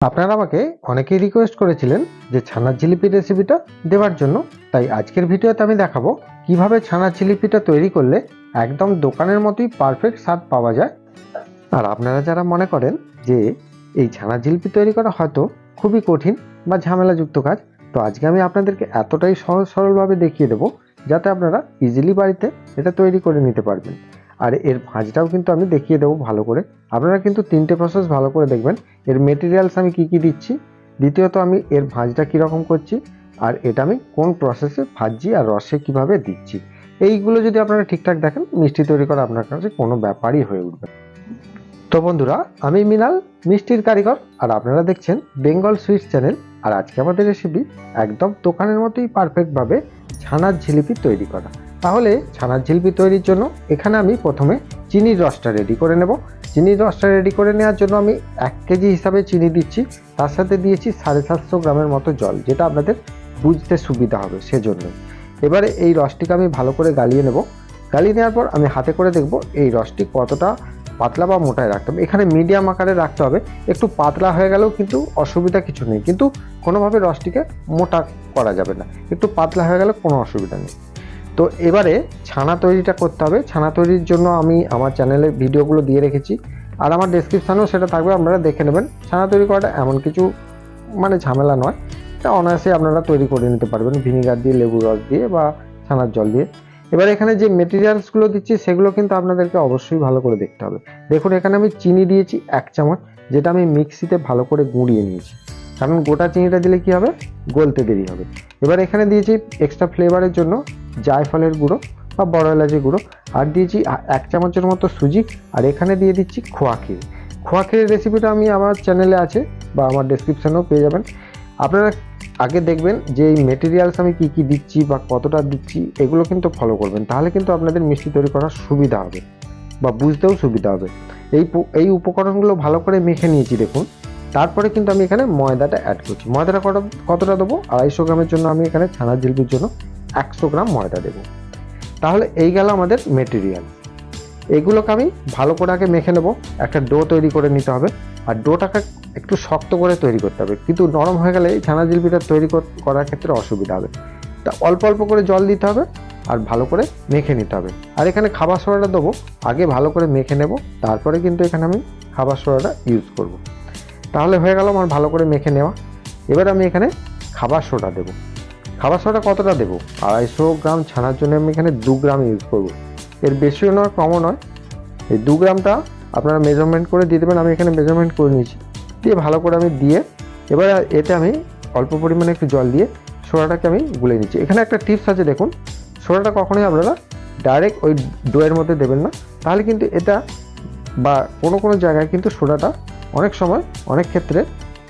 আপনারা আমাকে অনেকেই রিকোয়েস্ট করেছিলেন যে ছানার জিলিপির রেসিপিটা দেওয়ার জন্য। তাই আজকের ভিডিওতে আমি দেখাবো কীভাবে ছানার জিলিপিটা তৈরি করলে একদম দোকানের মতোই পারফেক্ট স্বাদ পাওয়া যায়। আর আপনারা যারা মনে করেন যে এই ছানার জিলিপি তৈরি করা হয়তো খুবই কঠিন বা ঝামেলাযুক্ত কাজ, তো আজকে আমি আপনাদেরকে এতটাই সহজ সরলভাবে দেখিয়ে দেবো যাতে আপনারা ইজিলি বাড়িতে এটা তৈরি করে নিতে পারবেন। আর এর ভাঁজটাও কিন্তু আমি দেখিয়ে দেবো ভালো করে। আপনারা কিন্তু তিনটে প্রসেস ভালো করে দেখবেন। এর মেটেরিয়ালস আমি কি কি দিচ্ছি? দ্বিতীয়ত আমি এর ভাঁজটা কীরকম করছি? আর এটা আমি কোন প্রসেসে ভাজি আর রসে কীভাবে দিচ্ছি? এইগুলো যদি আপনারা ঠিকঠাক দেখেন, মিষ্টি তৈরি করা আপনার কাছে কোনো ব্যাপারই হয়ে উঠবে তো বন্ধুরা, আমি মিনাল, মিষ্টির কারিগর, আর আপনারা দেখছেন বেঙ্গল সুইটস চ্যানেল। আর আজকে আমাদের রেসিপি একদম দোকানের মতোই পারফেক্টভাবে ছানার জিলিপি তৈরি করা। তাহলে ছানার জিলিপি তৈরির জন্য এখানে আমি প্রথমে চিনির রসটা রেডি করে নেব। চিনির রসটা রেডি করে নেওয়ার জন্য আমি এক কেজি হিসাবে চিনি দিচ্ছি। তার সাথে দিয়েছি সাড়ে সাতশো গ্রামের মতো জল, যেটা আপনাদের বুঝতে সুবিধা হবে সেজন্য এবারে এই রসটিকে আমি ভালো করে গালিয়ে নেব। গালিয়ে নেওয়ার পর আমি হাতে করে দেখব এই রসটি কতটা পাতলা বা মোটায় রাখতে হবে। এখানে মিডিয়াম আকারে রাখতে হবে। একটু পাতলা হয়ে গেলেও কিন্তু অসুবিধা কিছু নেই। কিন্তু কোনোভাবে রসটিকে মোটা করা যাবে না। একটু পাতলা হয়ে গেলে কোনো অসুবিধা নেই। তো এবারে ছানা তৈরিটা করতে হবে। ছানা তৈরির জন্য আমি আমার চ্যানেলে ভিডিওগুলো দিয়ে রেখেছি। আর আমার ডেসক্রিপশানেও সেটা থাকবে, আপনারা দেখে নেবেন। ছানা তৈরি করাটা এমন কিছু মানে ঝামেলা নয়। এটা অনায়াসে আপনারা তৈরি করে নিতে পারবেন, ভিনিগার দিয়ে লেবু রস দিয়ে বা ছানার জল দিয়ে। এবার এখানে যে মেটেরিয়ালসগুলো দিচ্ছি, সেগুলো কিন্তু আপনাদেরকে অবশ্যই ভালো করে দেখতে হবে। দেখুন, এখানে আমি চিনি দিয়েছি এক চামচ, যেটা আমি মিক্সিতে ভালো করে গুঁড়িয়ে নিয়েছি। কারণ গোটা চিনিটা দিলে কি হবে? গলতে দেরি হবে। এবার এখানে দিয়েছি এক্সট্রা ফ্লেভারের জন্য জায়ফলের গুঁড়ো বা বড় এলাচের গুঁড়ো। আর দিয়েছি এক চামচের মতো সুজি। আর এখানে দিয়ে দিচ্ছি খোয়া ক্ষীর। খোয়া ক্ষীরের রেসিপিটা আমি আমার চ্যানেলে আছে বা আমার ডেসক্রিপশানেও পেয়ে যাবেন। আপনারা আগে দেখবেন যে এই মেটেরিয়ালস আমি কী কী দিচ্ছি বা কতটা দিচ্ছি, এগুলো কিন্তু ফলো করবেন। তাহলে কিন্তু আপনাদের মিষ্টি তৈরি করার সুবিধা হবে বা বুঝতেও সুবিধা হবে। এই এই উপকরণগুলো ভালো করে মেখে নিয়েছি, দেখুন। তারপরে কিন্তু আমি এখানে ময়দাটা অ্যাড করছি। ময়দাটা কত, কতটা দেবো? আড়াইশো গ্রামের জন্য আমি এখানে ছানার জিলপির জন্য একশো গ্রাম ময়দা দেবো। তাহলে এই গেল আমাদের মেটেরিয়াল এগুলোকে আমি ভালো করে আগে মেখে নেব। একটা ডো তৈরি করে নিতে হবে। আর ডোটাকে একটু শক্ত করে তৈরি করতে হবে। কিন্তু নরম হয়ে গেলে এই ছানা জিলপিটা তৈরি কর- করার ক্ষেত্রে অসুবিধা হবে। তা অল্প অল্প করে জল দিতে হবে আর ভালো করে মেখে নিতে হবে। আর এখানে খাবার সোডাটা দেবো। আগে ভালো করে মেখে নেব। তারপরে কিন্তু এখানে আমি খাবার সোডাটা ইউজ করব। তাহলে হয়ে গেল আমার ভালো করে মেখে নেওয়া। এবার আমি এখানে খাবার সোডা দেবো। খাবার সোডা কতটা দেবো? আড়াইশো গ্রাম ছানার জন্য আমি এখানে দু গ্রাম ইউজ করব। এর বেশিও নয়, কমও নয়। এই দু গ্রামটা আপনারা মেজারমেন্ট করে দিয়ে দেবেন, আমি এখানে মেজারমেন্ট করে নিয়েছি। দিয়ে ভালো করে আমি দিয়ে এবার এতে আমি অল্প পরিমাণে একটু জল দিয়ে সোডাটাকে আমি গুলে নিচ্ছি। এখানে একটা টিপস আছে দেখুন, সোডাটা কখনোই আপনারা ডাইরেক্ট ওই ডোয়ের মধ্যে দেবেন না। তাহলে কিন্তু এটা বা কোনো কোনো জায়গায় কিন্তু সোডাটা অনেক সময় অনেক ক্ষেত্রে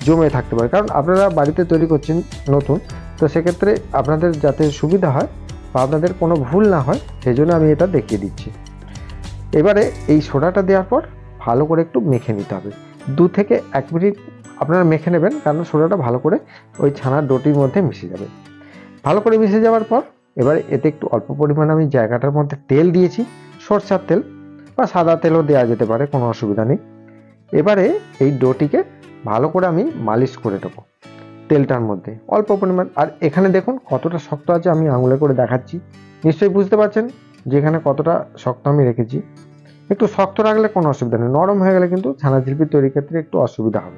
জমে থাকতে পারে। কারণ আপনারা বাড়িতে তৈরি করছেন নতুন, তো সেক্ষেত্রে আপনাদের যাতে সুবিধা হয় বা আপনাদের কোনো ভুল না হয়, সেই জন্য আমি এটা দেখিয়ে দিচ্ছি। এবারে এই সোডাটা দেওয়ার পর ভালো করে একটু মেখে নিতে হবে। দু থেকে এক মিনিট আপনারা মেখে নেবেন, কারণ সোডাটা ভালো করে ওই ছানার ডোটির মধ্যে মিশে যাবে। ভালো করে মিশে যাওয়ার পর এবারে এতে একটু অল্প পরিমাণে আমি জায়গাটার মধ্যে তেল দিয়েছি, সরষার তেল বা সাদা তেলও দেওয়া যেতে পারে, কোনো অসুবিধা নেই। এবারে এই ডোটিকে ভালো করে আমি মালিশ করে দেবো তেলটার মধ্যে। অল্প পরিমাণ। আর এখানে দেখুন কতটা শক্ত আছে, আমি আঙুলে করে দেখাচ্ছি। নিশ্চয়ই বুঝতে পারছেন যে এখানে কতটা শক্ত আমি রেখেছি। একটু শক্ত রাখলে কোনো অসুবিধা নেই। নরম হয়ে গেলে কিন্তু ছানা জিলিপি তৈরির ক্ষেত্রে একটু অসুবিধা হবে।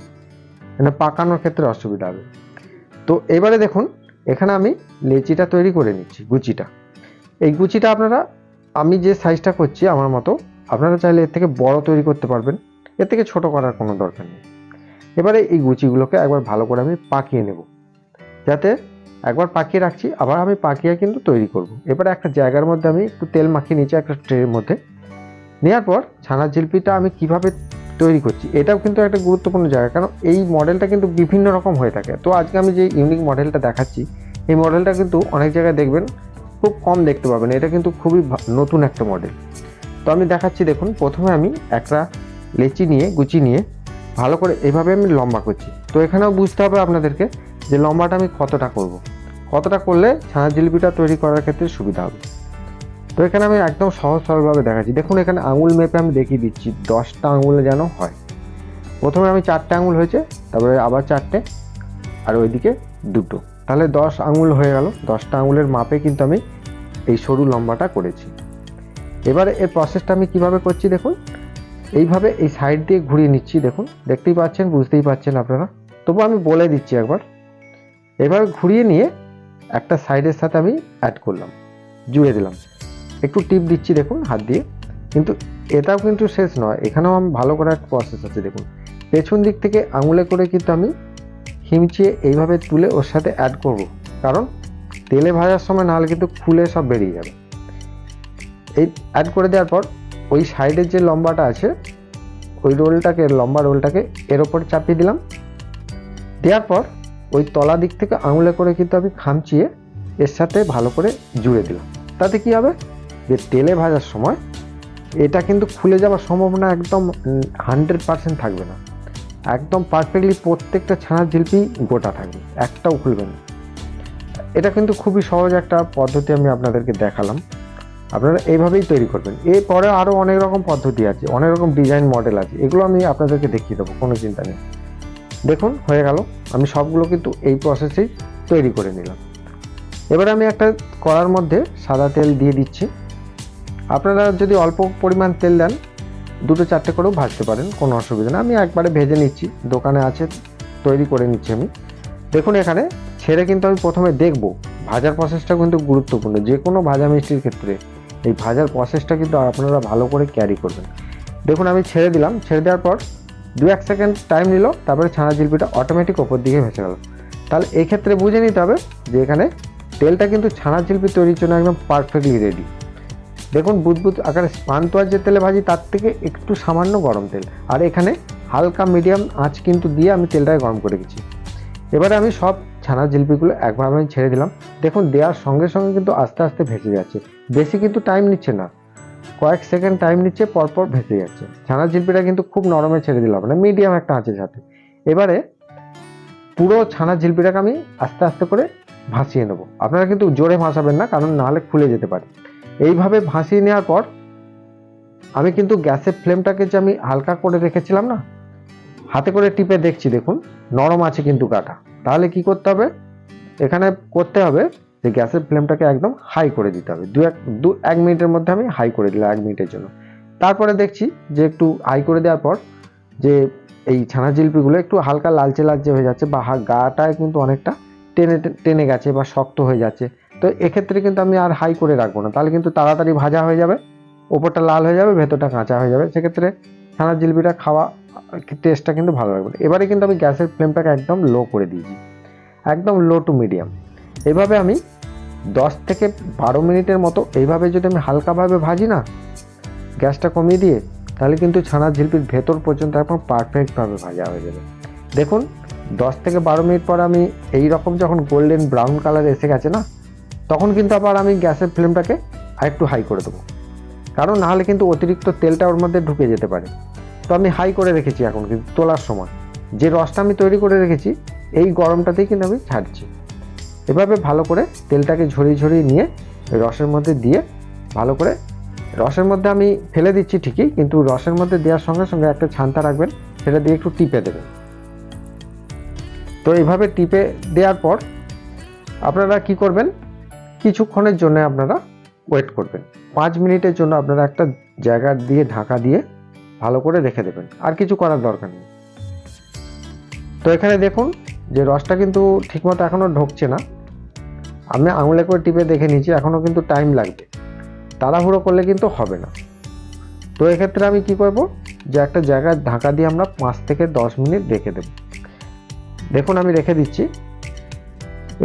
মানে পাকানোর ক্ষেত্রে অসুবিধা হবে। তো এবারে দেখুন, এখানে আমি লেচিটা তৈরি করে নিচ্ছি, গুচিটা। এই গুচিটা আপনারা, আমি যে সাইজটা করছি আমার মতো, আপনারা চাইলে এর থেকে বড় তৈরি করতে পারবেন। এর থেকে ছোট করার কোনো দরকার নেই। এবারে এই গুচিগুলোকে একবার ভালো করে আমি পাকিয়ে নেব। যাতে একবার পাকিয়ে রাখছি, আবার আমি পাকিয়ে কিন্তু তৈরি করব। এবারে একটা জায়গার মধ্যে আমি একটু তেল মাখিয়ে নিচ্ছি একটা ট্রের মধ্যে। নেওয়ার পর ছানার জিলপিটা আমি কীভাবে তৈরি করছি, এটাও কিন্তু একটা গুরুত্বপূর্ণ জায়গা। কারণ এই মডেলটা কিন্তু বিভিন্ন রকম হয়ে থাকে। তো আজকে আমি যে ইউনিক মডেলটা দেখাচ্ছি, এই মডেলটা কিন্তু অনেক জায়গায় দেখবেন খুব কম দেখতে পাবেন। এটা কিন্তু খুবই নতুন একটা মডেল। তো আমি দেখাচ্ছি, দেখুন, প্রথমে আমি একটা লেচি নিয়ে, গুচি নিয়ে ভালো করে এভাবে আমি লম্বা করছি। তো এখানেও বুঝতে হবে আপনাদেরকে যে লম্বাটা আমি কতটা করব। কতটা করলে ছানার জিলিপিটা তৈরি করার ক্ষেত্রে সুবিধা হবে। তো এখানে আমি একদম সহজ সরলভাবে দেখাচ্ছি। দেখুন, এখানে আঙুল মেপে আমি দেখিয়ে দিচ্ছি, দশটা আঙুলে যেন হয়। প্রথমে আমি চারটে আঙুল হয়েছে, তারপরে আবার চারটে, আর ওইদিকে দুটো। তাহলে দশ আঙুল হয়ে গেল। দশটা আঙুলের মাপে কিন্তু আমি এই সরু লম্বাটা করেছি। এবারে এর প্রসেসটা আমি কীভাবে করছি দেখুন। এইভাবে এই সাইড দিয়ে ঘুরিয়ে নিচ্ছি, দেখুন। দেখতেই পাচ্ছেন, বুঝতেই পাচ্ছেন আপনারা। তবু আমি বলে দিচ্ছি একবার। এভাবে ঘুরিয়ে নিয়ে একটা সাইডের সাথে আমি অ্যাড করলাম। জুড়ে দিলাম। একটু টিপ দিচ্ছি, দেখুন, হাত দিয়ে। কিন্তু এটাও কিন্তু শেষ নয়। এখানেও আমি ভালো করে একটা প্রসেস আছে, দেখুন। পেছন দিক থেকে আঙুলে করে কিন্তু আমি হিমচিয়ে এইভাবে তুলে ওর সাথে অ্যাড করব। কারণ তেলে ভাজার সময় নাহলে কিন্তু খুলে সব বেরিয়ে যাবে। এই অ্যাড করে দেওয়ার পর ওই সাইডের যে লম্বাটা আছে, ওই রোলটাকে, লম্বা রোলটাকে এর ওপর চাপিয়ে দিলাম। দেওয়ার পর ওই তলা দিক থেকে আঙুলে করে কিন্তু আমি খামচিয়ে এর সাথে ভালো করে জুড়ে দিলাম। তাতে কি হবে? যে তেলে ভাজার সময় এটা কিন্তু খুলে যাওয়ার সম্ভাবনা একদম হান্ড্রেড পার্সেন্ট থাকবে না। একদম পারফেক্টলি প্রত্যেকটা ছানার জিলিপি গোটা থাকবে, একটাও খুলবে না। এটা কিন্তু খুবই সহজ একটা পদ্ধতি আমি আপনাদেরকে দেখালাম। আপনারা এইভাবেই তৈরি করবেন। এরপরে আরও অনেক রকম পদ্ধতি আছে, অনেক রকম ডিজাইন মডেল আছে, এগুলো আমি আপনাদেরকে দেখিয়ে দেবো, কোনো চিন্তা নেই। দেখুন, হয়ে গেল, আমি সবগুলো কিন্তু এই প্রসেসেই তৈরি করে নিলাম। এবারে আমি একটা কড়ার মধ্যে সাদা তেল দিয়ে দিচ্ছি। আপনারা যদি অল্প পরিমাণ তেল দেন, দুটো চারটে করেও ভাজতে পারেন, কোনো অসুবিধা না আমি একবারে ভেজে নিচ্ছি, দোকানে আছে, তৈরি করে নিচ্ছি আমি। দেখুন এখানে ছেড়ে কিন্তু আমি প্রথমে দেখব, ভাজার প্রসেসটা কিন্তু গুরুত্বপূর্ণ, যে কোনো ভাজা মিষ্টির ক্ষেত্রে। এই ভাজার প্রসেসটা কিন্তু আপনারা ভালো করে ক্যারি করবেন। দেখুন, আমি ছেড়ে দিলাম। ছেড়ে দেওয়ার পর দু এক সেকেন্ড টাইম নিল, তারপরে ছানা জিলপিটা অটোমেটিক ওপর দিকে ভেসে গেল। তাহলে এই ক্ষেত্রে বুঝে নিতে হবে যে এখানে তেলটা কিন্তু ছানা জিলপি তৈরির জন্য একদম পারফেক্টলি রেডি দেখুন, বুদবুদ আকারে পান্তুয়ার যে তেলে ভাজি, তার থেকে একটু সামান্য গরম তেল। আর এখানে হালকা মিডিয়াম আঁচ কিন্তু দিয়ে আমি তেলটাকে গরম করে গেছি এবারে আমি সব ছানা জিলপিগুলো একভাবে আমি ছেড়ে দিলাম। দেখুন, দেওয়ার সঙ্গে সঙ্গে কিন্তু আস্তে আস্তে ভেসে যাচ্ছে। বেশি কিন্তু টাইম নিচ্ছে না। কয়েক সেকেন্ড টাইম নিচ্ছে, পরপর ভেসে যাচ্ছে। ছানা জিলপিটা কিন্তু খুব নরমে ছেড়ে দিলাম না মিডিয়াম একটা আঁচের সাথে। এবারে পুরো ছানা জিলপিটাকে আমি আস্তে আস্তে করে ভাসিয়ে নেব। আপনারা কিন্তু জোরে ভাসাবেন না, কারণ নাহলে খুলে যেতে পারে। এইভাবে ভাসিয়ে নেওয়ার পর আমি কিন্তু গ্যাসের ফ্লেমটাকে যে আমি হালকা করে রেখেছিলাম না হাতে করে টিপে দেখছি, দেখুন, নরম আছে কিন্তু কাটা তাহলে কি করতে হবে? এখানে করতে হবে যে গ্যাসের ফ্লেমটাকে একদম হাই করে দিতে হবে। দু এক দু এক মিনিটের মধ্যে আমি হাই করে দিলাম, এক মিনিটের জন্য। তারপরে দেখছি যে একটু হাই করে দেওয়ার পর যে এই ছানা জিলিপিগুলো একটু হালকা লালচে লালচে হয়ে যাচ্ছে বা গাটায় কিন্তু অনেকটা টেনে টেনে গেছে বা শক্ত হয়ে যাচ্ছে। তো এক্ষেত্রে কিন্তু আমি আর হাই করে রাখব না। তাহলে কিন্তু তাড়াতাড়ি ভাজা হয়ে যাবে, ওপরটা লাল হয়ে যাবে, ভেতরটা কাঁচা হয়ে যাবে। সেক্ষেত্রে ছানার জিলিপিটা খাওয়া টেস্টটা কিন্তু ভালো লাগবে এবারে কিন্তু আমি গ্যাসের ফ্লেমটাকে একদম লো করে দিয়েছি। একদম লো টু মিডিয়াম এভাবে আমি দশ থেকে বারো মিনিটের মতো এইভাবে যদি আমি হালকাভাবে ভাজি না, গ্যাসটা কমিয়ে দিয়ে, তাহলে কিন্তু ছানার ঝিলপির ভেতর পর্যন্ত একদম পারফেক্টভাবে ভাজা হয়ে যাবে। দেখুন, দশ থেকে বারো মিনিট পর আমি এই রকম যখন গোল্ডেন ব্রাউন কালার এসে গেছে না, তখন কিন্তু আবার আমি গ্যাসের ফ্লেমটাকে আরেকটু হাই করে দেবো। কারণ নাহলে কিন্তু অতিরিক্ত তেলটা ওর মধ্যে ঢুকে যেতে পারে। তো আমি হাই করে রেখেছি এখন কিন্তু তোলার সময়। যে রসটা আমি তৈরি করে রেখেছি, এই গরমটাতেই কিন্তু আমি ছাড়ছি। এভাবে ভালো করে তেলটাকে ঝরিয়ে ঝরিয়ে নিয়ে রসের মধ্যে দিয়ে ভালো করে, রসের মধ্যে আমি ফেলে দিচ্ছি ঠিকই, কিন্তু রসের মধ্যে দেওয়ার সঙ্গে সঙ্গে একটা ছান্তা রাখবেন, সেটা দিয়ে একটু টিপে দেবেন। তো এইভাবে টিপে দেওয়ার পর আপনারা কি করবেন? কিছুক্ষণের জন্য আপনারা ওয়েট করবেন। পাঁচ মিনিটের জন্য আপনারা একটা জায়গা দিয়ে, ঢাকা দিয়ে ভালো করে রেখে দেবেন, আর কিছু করার দরকার নেই। তো এখানে দেখুন যে রসটা কিন্তু ঠিকমতো এখনও ঢুকছে না। আমি আঙুলে করে টিপে দেখে নিয়েছি এখনও কিন্তু টাইম লাগবে। তাড়াহুড়ো করলে কিন্তু হবে না। তো এক্ষেত্রে আমি কি করব? যে একটা জায়গায় ঢাকা দিয়ে আমরা পাঁচ থেকে দশ মিনিট রেখে দেব। দেখুন আমি রেখে দিচ্ছি।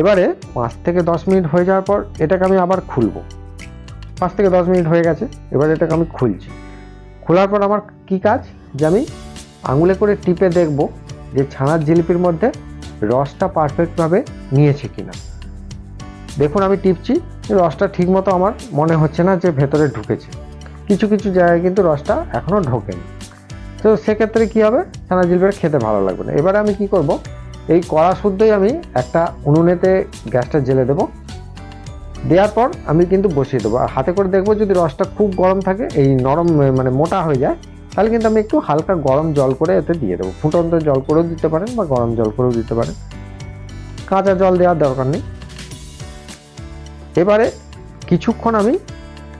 এবারে পাঁচ থেকে দশ মিনিট হয়ে যাওয়ার পর এটাকে আমি আবার খুলবো। পাঁচ থেকে দশ মিনিট হয়ে গেছে, এবার এটাকে আমি খুলছি। খোলার পর আমার কি কাজ? যে আমি আঙুলে করে টিপে দেখব যে ছানার জিলিপির মধ্যে রসটা পারফেক্টভাবে নিয়েছে কিনা। দেখুন আমি টিপছি, রসটা ঠিকমতো আমার মনে হচ্ছে না যে ভেতরে ঢুকেছে। কিছু কিছু জায়গায় কিন্তু রসটা এখনও ঢোকেনি। তো সেক্ষেত্রে কী হবে? ছানা জিলিপিটা খেতে ভালো লাগবে না। এবারে আমি কি করব? এই কড়া শুদ্ধই আমি একটা উনুনেতে গ্যাসটা জেলে দেবো। দেওয়ার পর আমি কিন্তু বসিয়ে দেবো। আর হাতে করে দেখব যদি রসটা খুব গরম থাকে, এই নরম মানে মোটা হয়ে যায়, তাহলে কিন্তু আমি একটু হালকা গরম জল করে এতে দিয়ে দেবো। ফুটন্ত জল করেও দিতে পারেন বা গরম জল করেও দিতে পারেন। কাঁচা জল দেওয়ার দরকার নেই। এবারে কিছুক্ষণ আমি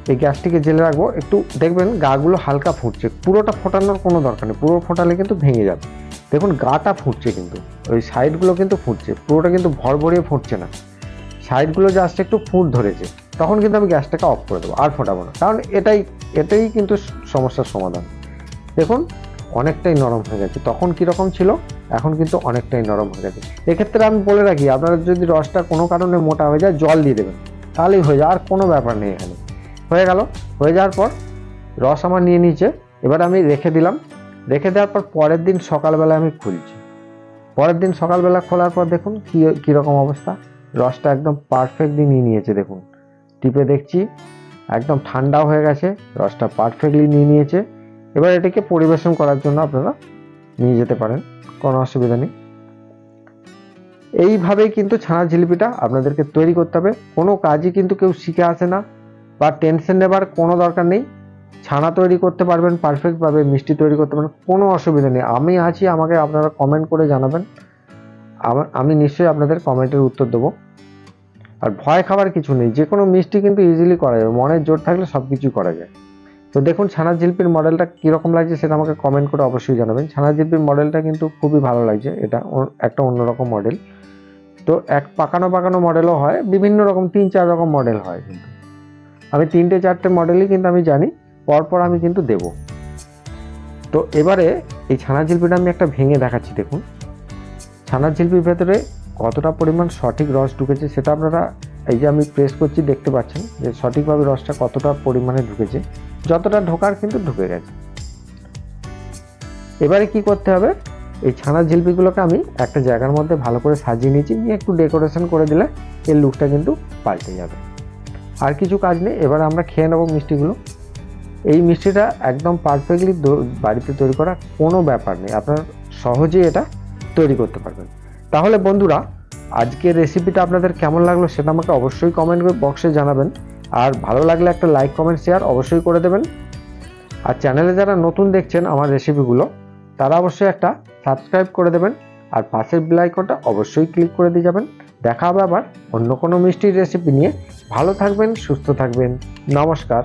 এই গ্যাসটিকে জেলে রাখব। একটু দেখবেন গাগুলো হালকা ফুটছে। পুরোটা ফোটানোর কোনো দরকার নেই। পুরো ফোটালে কিন্তু ভেঙে যাবে। দেখুন গাটা ফুটছে কিন্তু। ওই সাইডগুলো কিন্তু ফুটছে। পুরোটা কিন্তু ভরভরিয়ে ফুটছে না। সাইডগুলো জাস্ট একটু ফুট ধরেছে, তখন কিন্তু আমি গ্যাসটাকে অফ করে দেবো আর ফোটাবো না। কারণ এটাই এটাই কিন্তু সমস্যার সমাধান। দেখুন, অনেকটাই নরম হয়ে গেছে। তখন কীরকম ছিল? এখন কিন্তু অনেকটাই নরম হয়ে গেছে। এক্ষেত্রে আমি বলে রাখি, আপনারা যদি রসটা কোনো কারণে মোটা হয়ে যায়, জল দিয়ে দেবেন। তাহলেই হয়ে যায়, আর কোনো ব্যাপার নেই এখানে। হয়ে গেল। হয়ে যাওয়ার পর রস আমার নিয়ে নিয়েছে। এবার আমি রেখে দিলাম। রেখে দেওয়ার পর পরের দিন সকালবেলা আমি খুলছি। পরের দিন সকালবেলা খোলার পর দেখুন কী, কীরকম অবস্থা। রসটা একদম পারফেক্টলি নিয়ে নিয়েছে, দেখুন। টিপে দেখছি, একদম ঠান্ডাও হয়ে গেছে, রসটা পারফেক্টলি নিয়ে নিয়েছে। এবার এটাকে পরিবেশন করার জন্য আপনারা নিয়ে যেতে পারেন, কোনো অসুবিধা নেই। এইভাবেই কিন্তু ছানা জিলিপিটা আপনাদেরকে তৈরি করতে হবে। কোনো কাজই কিন্তু কেউ শিখে আসে না বা টেনশন নেবার কোনো দরকার নেই। ছানা তৈরি করতে পারবেন পারফেক্টভাবে মিষ্টি তৈরি করতে পারবেন, কোনো অসুবিধা নেই। আমি আছি, আমাকে আপনারা কমেন্ট করে জানাবেন। আমি নিশ্চয়ই আপনাদের কমেন্টের উত্তর দেবো। আর ভয় খাবার কিছু নেই, যে কোনো মিষ্টি কিন্তু ইজিলি করা যাবে, মনের জোর থাকলে সব কিছুই করা যায়। তো দেখুন, ছানা জিলপির মডেলটা কীরকম লাগছে সেটা আমাকে কমেন্ট করে অবশ্যই জানাবেন। ছানা জিলপির মডেলটা কিন্তু খুবই ভালো লাগছে, এটা একটা অন্যরকম মডেল তো এক পাকানো পাকানো মডেলও হয়, বিভিন্ন রকম, তিন চার রকম মডেল হয় কিন্তু। আমি তিনটে চারটে মডেলই কিন্তু আমি জানি, পরপর আমি কিন্তু দেব। তো এবারে এই ছানা জিলপিটা আমি একটা ভেঙে দেখাচ্ছি, দেখুন। ছানার জিলপির ভেতরে কতটা পরিমাণ সঠিক রস ঢুকেছে সেটা আপনারা এই যে আমি প্রেস করছি দেখতে পাচ্ছেন যে সঠিকভাবে রসটা কতটা পরিমাণে ঢুকেছে। যতটা ঢোকার কিন্তু ঢুকে গেছে। এবারে কি করতে হবে? এই ছানার জিলপিগুলোকে আমি একটা জায়গার মধ্যে ভালো করে সাজিয়ে নিয়েছি, নিয়ে একটু ডেকোরেশন করে দিলে এর লুকটা কিন্তু পাল্টে যাবে। আর কিছু কাজ নেই, এবার আমরা খেয়ে নেব মিষ্টিগুলো। এই মিষ্টিটা একদম পারফেক্টলি বাড়িতে তৈরি করা কোনো ব্যাপার নেই। আপনার সহজেই এটা তৈরি করতে পারবেন। তাহলে বন্ধুরা, আজকের রেসিপিটা আপনাদের কেমন লাগল সেটা আমাকে অবশ্যই কমেন্ট বক্সে জানাবেন। আর ভালো লাগলে একটা লাইক কমেন্ট শেয়ার অবশ্যই করে দেবেন। আর চ্যানেলে যারা নতুন দেখছেন আমার রেসিপিগুলো তারা অবশ্যই একটা সাবস্ক্রাইব করে দেবেন। আর পাশের আইকনটা অবশ্যই ক্লিক করে দিয়ে যাবেন। দেখা হবে আবার অন্য কোনো মিষ্টির রেসিপি নিয়ে। ভালো থাকবেন, সুস্থ থাকবেন। নমস্কার।